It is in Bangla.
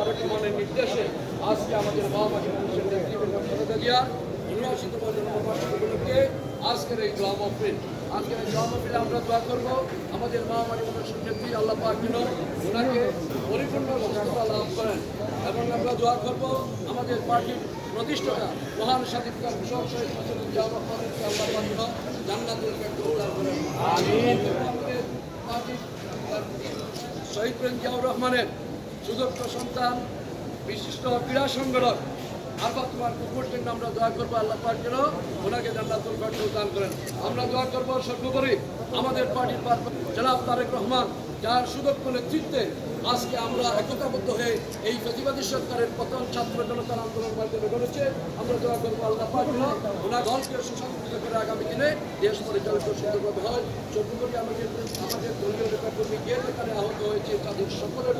তারেক রহমানের নির্দেশে আজকে আমাদের মা মাটি মানুষের নেত্রী বেগম খালেদা জিয়ার উনআশিতম উপলক্ষে আজকের এই গ্রাম অফিস আজকের এই গ্রাম অফিসে আমরা দোয়া করব আমাদের মা মাটি মানুষের নেত্রী আল্লাহ পাক যেন ওনাকে পরিপূর্ণ সুস্থতা লাভ করেন। এবং আমরা দোয়া করব আমাদের পার্টির প্রতিষ্ঠাতা মহান স্বাধীনতার ঘোষক শহীদ মুজিবুর রহমানকে আল্লাহ পাক যেন জান্নাতুল করেন। আমিন। আমাদের পার্টির শহীদ প্রেম জিয়াউর রহমানের সুদক্ষ সন্তান, বিশিষ্ট ক্রীড়া সংগঠক। আরবা তোমার কুকুর জন্য আমরা দোয়া করব আল্লাহ পাক যেন ওনাকে জান্নাতুল ফেরদৌস দান করেন। আমরা দোয়া করব সর্বোপরি আমাদের পার্টির প্রার্থী জনাব তারেক রহমান, যার সুদক্ষ নেতৃত্বে আজকে আমরা একতাবদ্ধ হয়ে এই প্রতিবাদী সরকারের প্রথম ছাত্র জনতার আন্দোলন মাধ্যমে করেছে আমরা দোয়া করব আল্লাহ পাক ওনার দলকে সুসংগঠিত করে আগামী দিনে দেশ পরিচালিত সুন্দরভাবে হয়। সর্বোপরি আমাদের আমাদের দলীয় নেতাকর্মী কে যেখানে আহত হয়েছে, তাদের সকলের